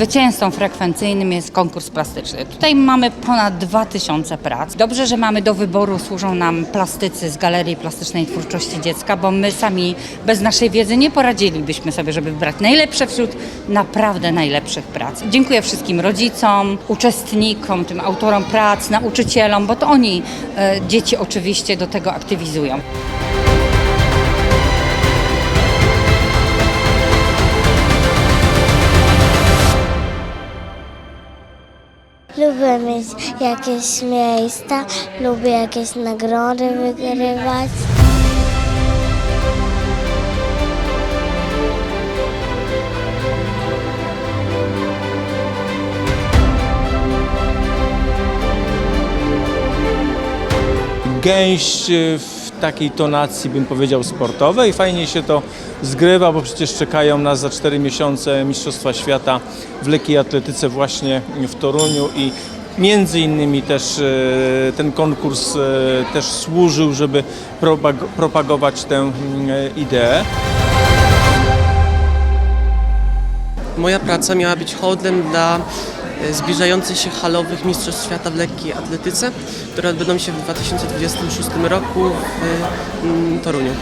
Zwycięzcą frekwencyjnym jest konkurs plastyczny. Tutaj mamy ponad 2000 prac. Dobrze, że mamy do wyboru, służą nam plastycy z Galerii Plastycznej Twórczości Dziecka, bo my sami bez naszej wiedzy nie poradzilibyśmy sobie, żeby wybrać najlepsze wśród naprawdę najlepszych prac. Dziękuję wszystkim rodzicom, uczestnikom, tym autorom prac, nauczycielom, bo to oni e, dzieci oczywiście do tego aktywizują. Lubię mieć jakieś miejsca, lubię jakieś nagrody wygrywać. gęść y, w takiej tonacji, bym powiedział, sportowej. Fajnie się to zgrywa, bo przecież czekają nas za 4 miesiące Mistrzostwa Świata w lekkiej atletyce właśnie w Toruniu i między innymi też y, ten konkurs y, też służył, żeby propag- propagować tę y, ideę. Moja praca miała być hołdem dla e, zbliżających się halowych Mistrzostw Świata w lekkiej atletyce, które odbędą się w 2026 roku w mm, Toruniu.